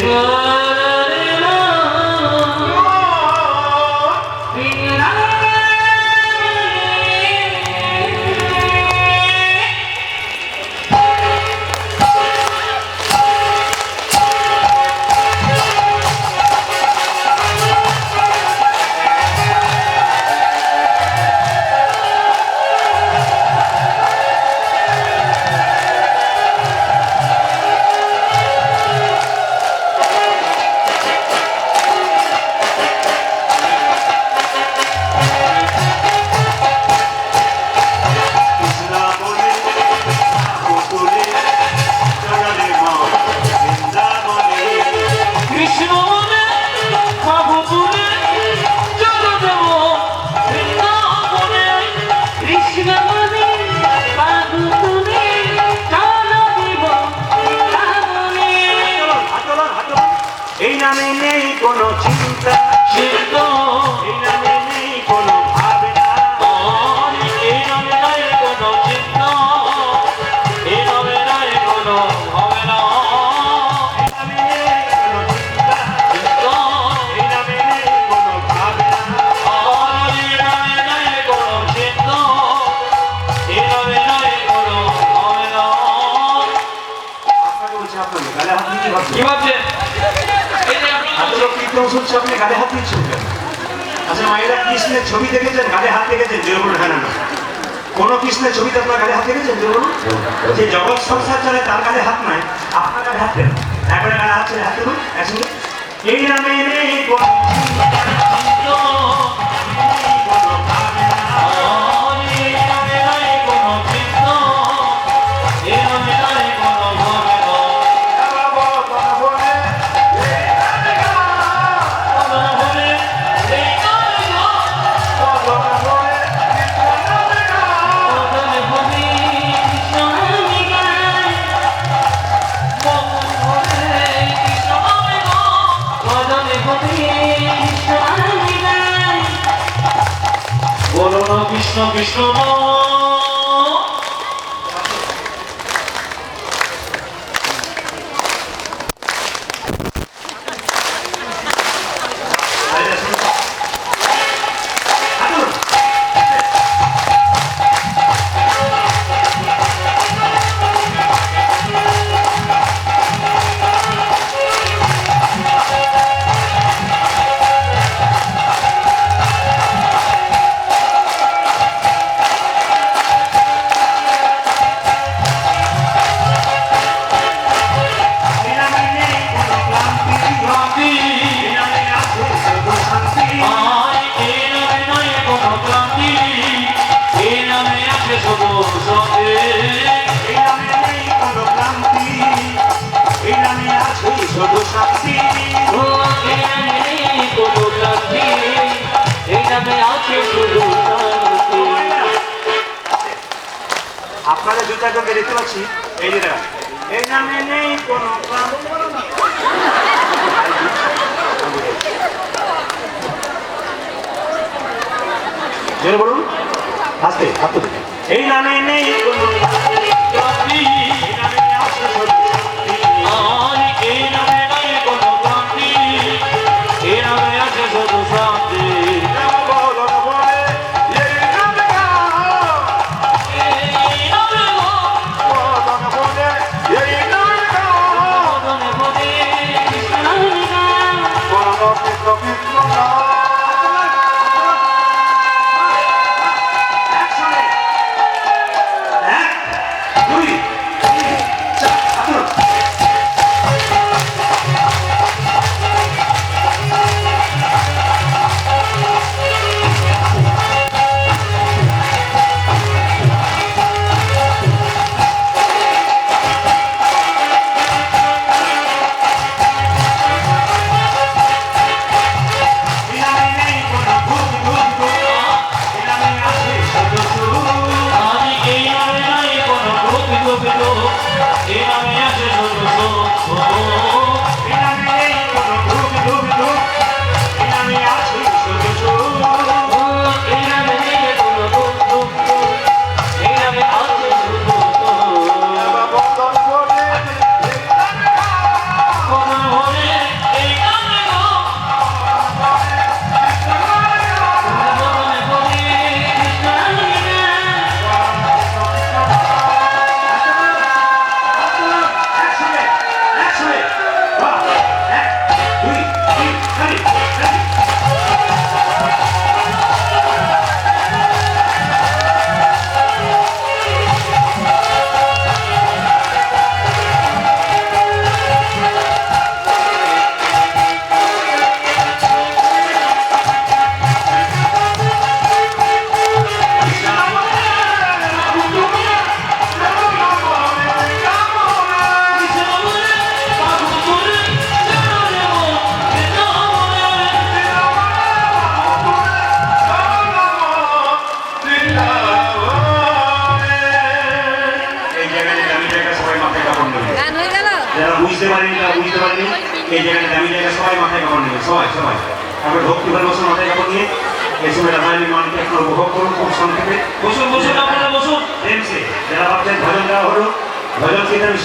কৃষ্ণা লোক হচ্ছে আপনি গালে হাত দিচ্ছেন কেন? আচ্ছা মায়েরা কৃষ্ণের ছবি দেখেছেন, গালে হাত দেখেছেন? জোর বলুন হ্যাঁ না কোনো কৃষ্ণের ছবিতে আপনার গালে হাত দেখেছেন? জোর বলুন। যে জগৎ সংসার চলে, তার গালে হাত নাই, আপনার গালে হাত দেন। একবারে গালে হাত চলে, হাত দেবেন একসঙ্গে। এই নামে আছে শুধু শান্তি এই নামে নেই কোনো ক্লান্তি এই নামে আছে শুধু শান্তি। ও এই নামে নেই কোনো ক্লান্তি এই নামে আছে শুধু শান্তি। আপনাদের দু চারজনকে দেখতে পাচ্ছি? এই যে এই নামে নেই কোনো জোরে বলুন। আস্তে হাত। এই নামে নেই কোনো।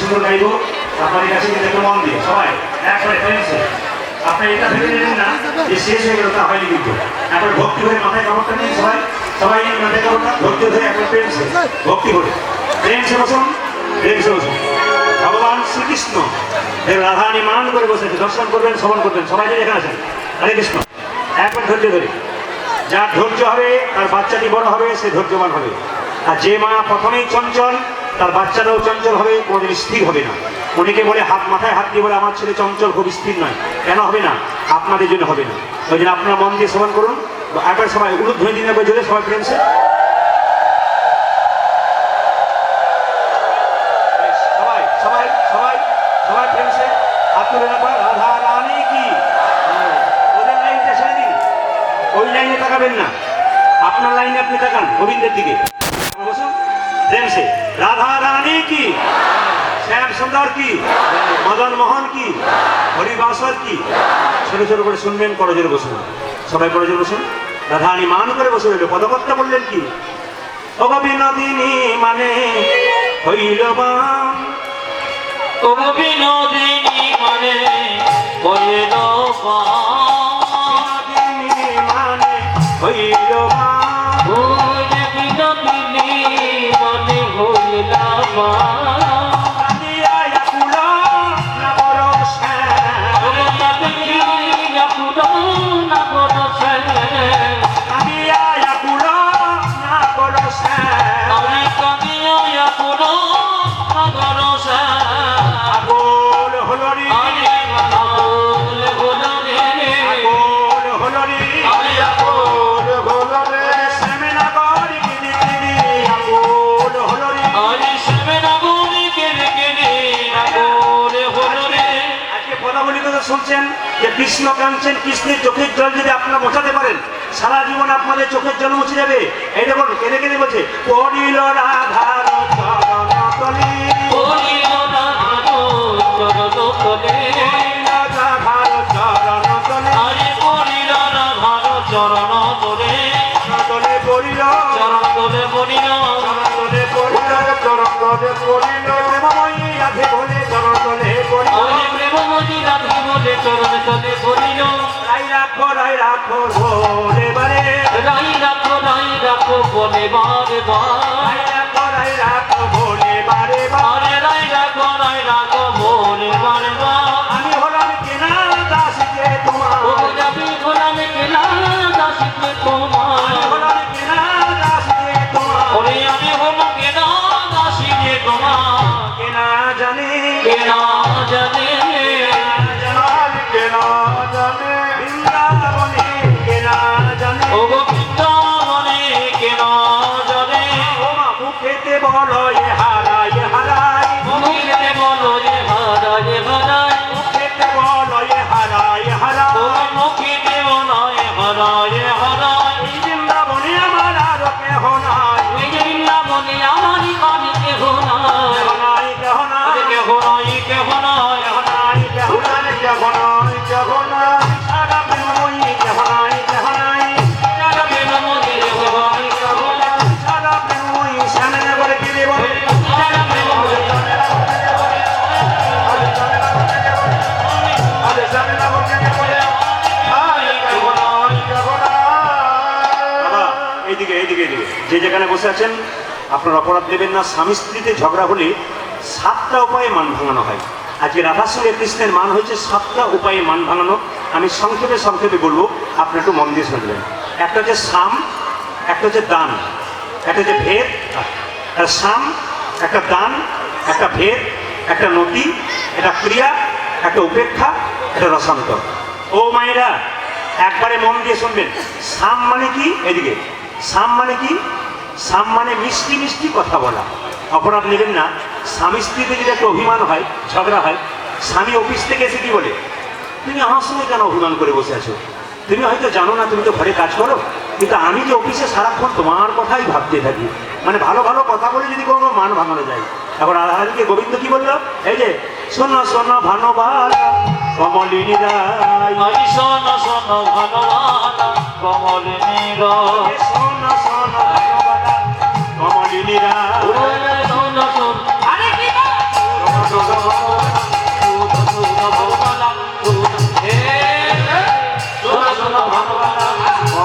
সুন্দর গাইবো। আপনাদের কাছে কিন্তু একটু মন দিয়ে। সবাই একবারে প্রেমসে আপনি এটা ভেবে নেবেন না যে শেষ হয়ে গেল, তা হয়নি কিন্তু। একবার ভক্তি হয়ে মাথায় কাপড়টা নিয়ে সবাই সবাই মাথায় কাপড়টা ভক্তি হয়ে একবার প্রেমসে ভক্তি করে। প্রেমসে বসুন প্রেমসে বসুন। ভগবান শ্রীকৃষ্ণ। এর রাধারানী মান করে বসেছে। দর্শন করবেন, শ্রবণ করবেন। সবাই যে এখানে আছেন, হরে কৃষ্ণ। একবার ধৈর্য ধরে। যার ধৈর্য হবে, তার বাচ্চাটি বড় হবে, সে ধৈর্যবান হবে। আর যে মা প্রথমেই চঞ্চল তার বাচ্চারাও চঞ্চল হবে, কোনোদিন স্থির হবে না। অনেকে বলে, হাত মাথায় হাত দিয়ে বলে, আমার ছেলে চঞ্চল খুব স্থির নয়। কেন হবে না? আপনাদের জন্য হবে না। ওই জন্য আপনার মন দিয়ে শ্রবণ করুন। একবার সবাই ধরে দিন একবার জোরে সবাই প্রেমসে সবাই সবাই সবাই সবাই হাত কি? ওই লাইনে তাকাবেন না। আপনার লাইনে আপনি তাকান, গোবিন্দের দিকে। বসুন প্রেমসে রাধা রানী কি? শ্যাম সুন্দর কি? মদন মোহন কি? হরিবাসর কি? ছোট ছোট করে শুনবেন করজোরে বসুন। সবাই করজোরে বসুন। রাধা রানী মান করে বসে রইল পদকর্তা বললেন কি? অগবিনোদিনী মানে হইল বাম ও বিনোদিনী মানে বিনোদিনী মানে হইল ওরে বিনোদিনী mama. শুনছেন যে কৃষ্ণ কাঁদছেন কৃষ্ণের চোখের জল যদি আপনারা বোঝাতে পারেন সারা জীবন আপনাদের চোখের জল মুছে যাবে। এই দেখুন কেনে কেনে বলছে পড়িল রাধা চরণ তোরে চরণ পড়িল চরণ তোরে পড়িল চরণ তোরে পড়িল চরণ তোরে পড়িল প্রেমময়ী আধে ভোলে চরণ তোরে পড়িল রাধি বলে চরণ তলে বলিল রাই রাখো রাই রাখো ভোরে বারে। রাই রাখো রাই রাখো বলে বারে বার এইদিকে এইদিকে এইদিকে যে যেখানে বসে আছেন, আপনার অপরাধ দেবেন না। স্বামী স্ত্রীতে ঝগড়া হলে সাতটা উপায়ে মান ভাঙানো হয়। আজকে রাধার সঙ্গে কৃষ্ণের মান হয়েছে সাতটা উপায়ে মান ভাঙানো। আমি সংক্ষেপে সংক্ষেপে বলব, আপনি একটু মন দিয়ে শুনবেন। একটা হচ্ছে সাম, একটা হচ্ছে দান, একটা হচ্ছে ভেদ সাম, একটা দান, একটা ভেদ, একটা নতি, একটা ক্রিয়া, একটা উপেক্ষা, একটা রসান্তর। ও মায়েরা, একবারে মন দিয়ে শুনবেন। সাম মানে কি? এদিকে। সাম মানে কি? সাম মানে মিষ্টি মিষ্টি কথা বলা। অপরাধ নেবেন না, স্বামী স্ত্রীতে যদি একটা অভিমান হয়, ঝগড়া হয়, স্বামী অফিস থেকে এসে কি বলে? তুমি আমার সঙ্গে কেন অভিমান করে বসে আছো? তুমি হয়তো জানো না, তুমি তো ঘরে কাজ করো। কিন্তু আমি যে অফিসে সারাক্ষণ তোমার কথাই ভাবতে থাকি। মানে ভালো ভালো কথা বলে যদি কোনো মান ভাঙানো যায়। এখন রাধারানীকে গোবিন্দ কি বলল? এই যে, শোনো শোনো ভানুবালা কমলিনী রায়। শোন শোন ভালোবালা কমলিনী রয়। শোনো শোনো ভানুবালা কমলিনী রায়। শোন শোন। আরে কি না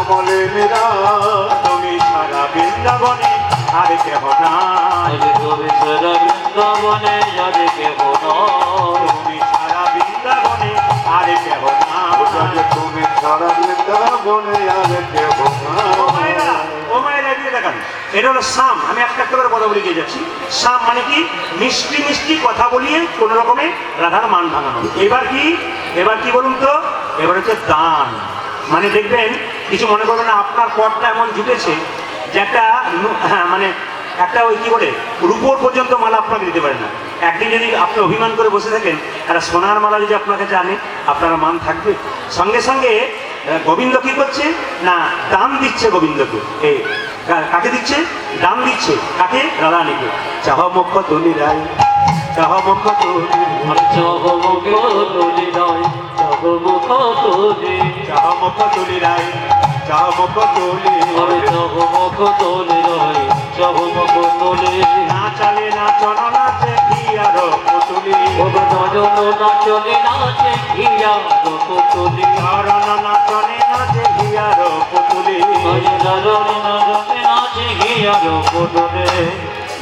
কমলিনী রায় তুমি সারা বৃন্দাবনে আর কেহ নাই। তুমি সারা বৃন্দাবনে আর কেহ নাই এটা হলো সাম আমি একটা একটা করে কথা বলে গিয়ে যাচ্ছি সাম মানে কি মিষ্টি মিষ্টি কথা বলিয়ে কোন রকমে রাধার মান ভাঙানো এবার কি এবার কি বলুন তো এবার হচ্ছে দান মানে দেখবেন কিছু মনে করবেন না আপনার পথটা এমন জুটেছে যে একটা মানে একটা ওই কি বলে, রূপোর পর্যন্ত মালা আপনাকে দিতে পারে না। একদিন যদি আপনি অভিমান করে বসে থাকেন একটা সোনার মালা যদি আপনার কাছে আনে আপনার মান থাকবে। সঙ্গে সঙ্গে গোবিন্দ কি করছে? না দান দিচ্ছে গোবিন্দকে। এই কাকে দিচ্ছে? দান দিচ্ছে। কাকে? রাধানীকে চাহ মুখ তুলি রায় চাহ মুখ তুলি চাহ মুখ তুলি রায় চাহ মুখ তুলি না চালে না চল নাচে আর পুতুলি। চরণ না চলে নাচে আর পুতুলি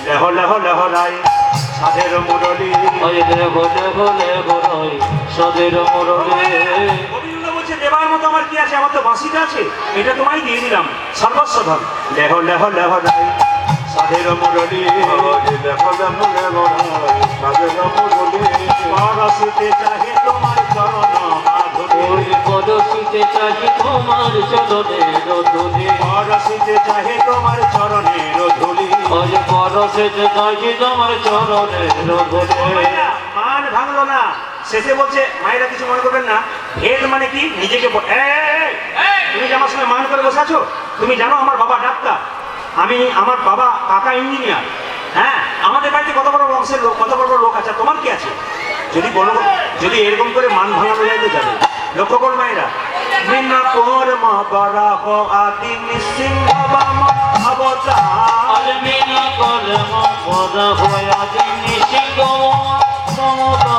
লেহ লেহ লেহ, রায়, সাধের মুরলী। গোবিন্দ বলছে, দেবার মতো আমার কি আছে? আমার তো বাঁশিটা আছে। এটা তোমায় দিয়ে দিলাম। সর্বস্ব ধন লেহ লেহ লেহ, রায় সাধের মুরলী দেখো পরশিতে চাহে তোমার চরণ মাধুরী। চাহি তোমার পরশিতে চাহে তোমার চরণের ধুলি ওই পরশিতে চাহি তোমার চরণের ধুলি মান ভাঙলো না। শেষে বলছে মায়েরা কিছু মনে করবেন না। ভেদ মানে কি? নিজেকে তুমি যে আমার সঙ্গে মান করে বসে আছো? তুমি জানো আমার বাবা ডাক্তার। আমি আমার বাবা কাকা ইঞ্জিনিয়ার। হ্যাঁ আমাদের বাড়িতে কত বড় বংশের লোক কত বড় লোক আছে তোমার কি আছে? যদি বলো যদি এরকম করে মান ভাঙানো যায় তো যাবে। লক্ষ্য কর মায়েরা। মিনা পর মা বারা হ আদি নিসিংহ বাম হয়া দিনি সিংহ মমতা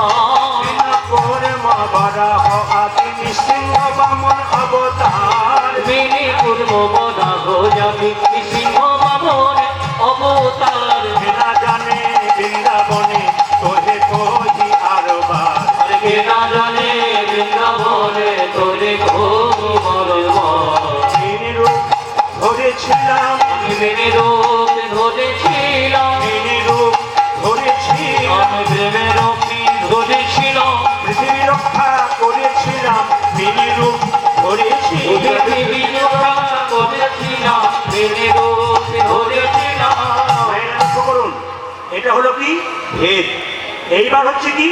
করে মা বারা হ আদি নৃসিংহ বামন অবতার মিনি পূর্ব সিংহ বাবন অবতার না জানে বৃন্দাবনে তোহে কহি আরবার। কে না জানে বৃন্দাবনে তোরে ঘোরি মরমর তিনি রূপ ধরেছিলাম। আমি মেনে রূপ ধরেছিলাম। তিনি রূপ ধরেছিলাম। আমি প্রেমের রূপী ধরেছিলাম। পৃথিবী রক্ষা করেছিলাম। তিনি রূপ ধরেছিলাম। পৃথিবী রক্ষা করেছিলাম। মেনে রূপ কি ভেদ। এইবার হচ্ছে কি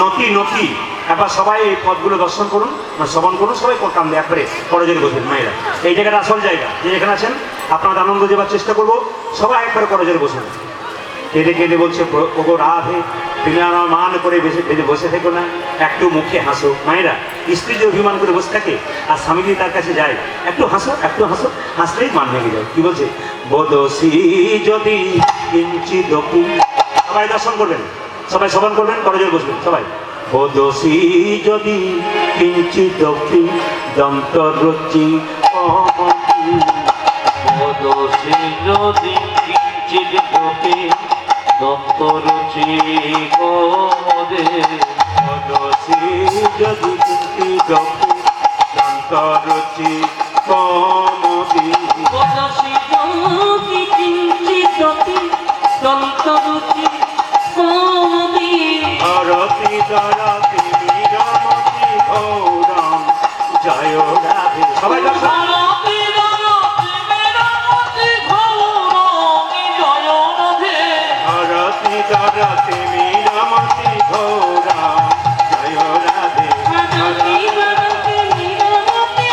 নতি নতি একবার সবাই এই পদগুলো দর্শন করুন শ্রবণ করুন, সবাই করতাম একবারে করজের বসবেন, মায়েরা। এই জায়গাটা আসল জায়গা, যে যেখানে আছেন, আপনার আনন্দ দেওয়ার চেষ্টা করব, সবাই একবারে করজের বসবেন। কেঁদে কেঁদে বলছে ওগো রাধে, তুমি আমার মান করে বেঁধে বসে থেকো না, একটু মুখে হাসো। মায়েরা, স্ত্রী যে অভিমান করে বসে থাকে, আর স্বামী যদি তার কাছে যায়, একটু হাসো একটু হাসো, হাসলেই মান ভেঙে যায়। কি বলছে? বদসি যদি কিঞ্চিত সবাই দর্শন করবেন সবাই শ্রবণ করবেন করজোর বসবেন সবাই। যদি কিঞ্চিত দন্তরচি অমতি মদসে যদি কিঞ্চিত লোকে দন্তরুচি কোদে দোষী যদি দপি দন্তরুচি কমদি মদসে যদি কিঞ্চিত দন্তরুচি সবাই ধরতি দরতি বিরমতি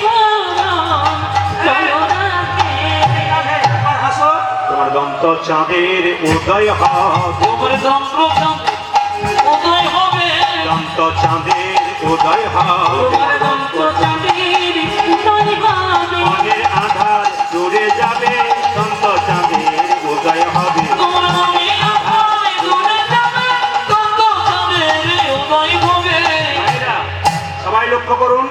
ঘৌরম জয় রাধে। তোমার দন্ত চাঁদের উদয় দন্ত উদয় অন্ত চাঁদের উদয় হবে। করুন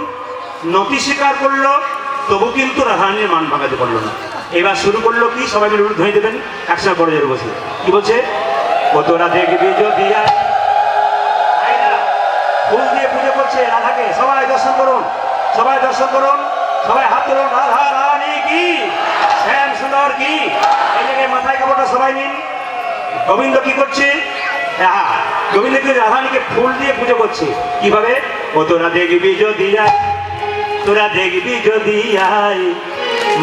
নতি স্বীকার করল তবু কিন্তু রাধারানীর মান ভাঙাতে পারল না। এবার শুরু করল কি? সবাই মিলে হয়ে দেবেন একসঙ্গে বড় জোর বসে। কি বলছে? ও তোরা দেখবি যদি ফুল দিয়ে পুজো করছে রাধাকে। সবাই দর্শন করুন সবাই দর্শন করুন সবাই হাত তুলুন রাধা রানী কি? শ্যাম সুন্দর কি? এই জায়গায় মাথায় কাপড়টা সবাই নিন। গোবিন্দ কি করছে? হ্যাঁ, গোবিন্দ কি রাধানীকে ফুল দিয়ে পুজো করছে। কীভাবে? ও তোরা দেখবি যদি আয় তোরা দেখবি যদি আয়।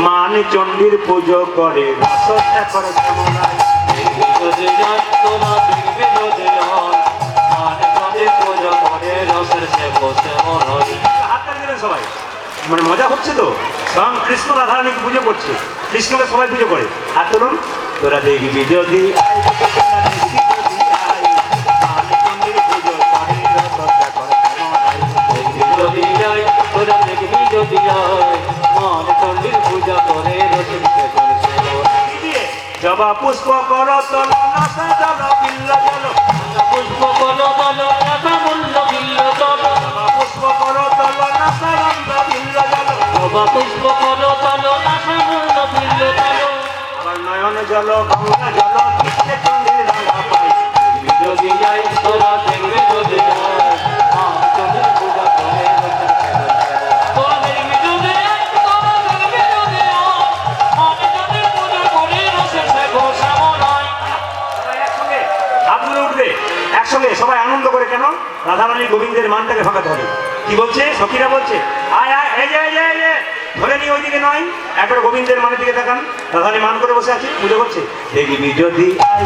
মান চণ্ডীর পুজো করে রসটা করে কেমন আয়। যদি যাই তোরা দেখবি যদি মান কাঁদে পূজা করে রসের সে বসে হাতটা দিলেন সবাই? মানে মজা হচ্ছে তো? স্বয়ং কৃষ্ণ রাধারানীকে পুজো করছে কৃষ্ণকে সবাই পুজো করে। আর তোরা দেখবি যদি জবা পুষ্প কর তল নাসা জল বিল্ল জল পুষ্প বল বল রাধা মূল্য বিল্ল জল পুষ্প কর তল নাসা রঙ্গ বিল্ল জল জবা পুষ্প গঙ্গা জল কৃষ্ণে চন্দ্রের রাঙা পাই। যদি যাই তোরা দেখবি রাধারানী গোবিন্দের মানটাকে ভাঙাতে হবে। কি বলছে? সখীরা বলছে আয় আয় এই যে এই যে এই যে ধরে নিয়ে ওইদিকে নয় একবার গোবিন্দের মানের দিকে তাকান। রাধারানী মান করে বসে আছে পুজো করছে। দেখবি যদি আয়,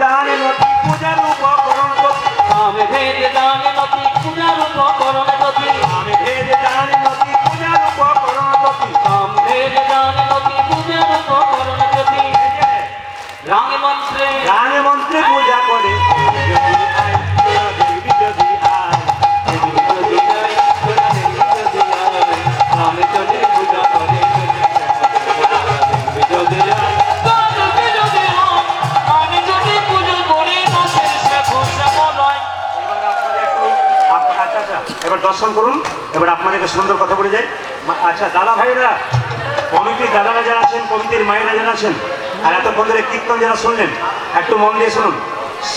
দান নতি পূজার উপকরণ আমি ভেদ দানে নতি পূজার উপকরণ সামে বেদ দান এবার আপনাদেরকে সুন্দর কথা বলে যায় আচ্ছা দাদা ভাইরা কমিটির দাদারা যারা আছেন, কমিটির মায়েরা যারা আছেন, আর এতক্ষণ ধরে কীর্তন যারা শুনলেন, একটু মন দিয়ে শুনুন।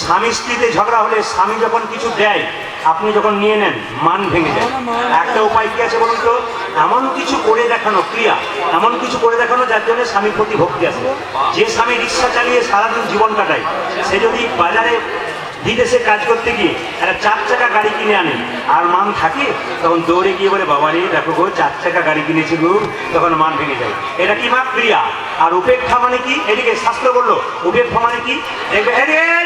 স্বামী স্ত্রীতে ঝগড়া হলে স্বামী যখন কিছু দেয়, আপনি যখন নিয়ে নেন, মান ভেঙে যায়। একটা উপায় কি আছে বলুন তো? এমন কিছু করে দেখানো ক্রিয়া, এমন কিছু করে দেখানো যার জন্য স্বামীর প্রতি ভক্তি আছে। যে স্বামী রিক্সা চালিয়ে সারাদিন জীবন কাটায়, সে যদি বাজারে বিদেশে কাজ করতে গিয়ে একটা চার চাকা গাড়ি কিনে আনে। আর মান থাকে, তখন দৌড়ে গিয়ে বলে, বাবা রে, দেখো গো, চার চাকা গাড়ি কিনেছি গো। তখন মান ভেঙে যায়। এটা কি মা ক্রিয়া আর উপেক্ষা মানে কি? এদিকে শাস্ত্র বলল উপেক্ষা মানে কি? দেখবে।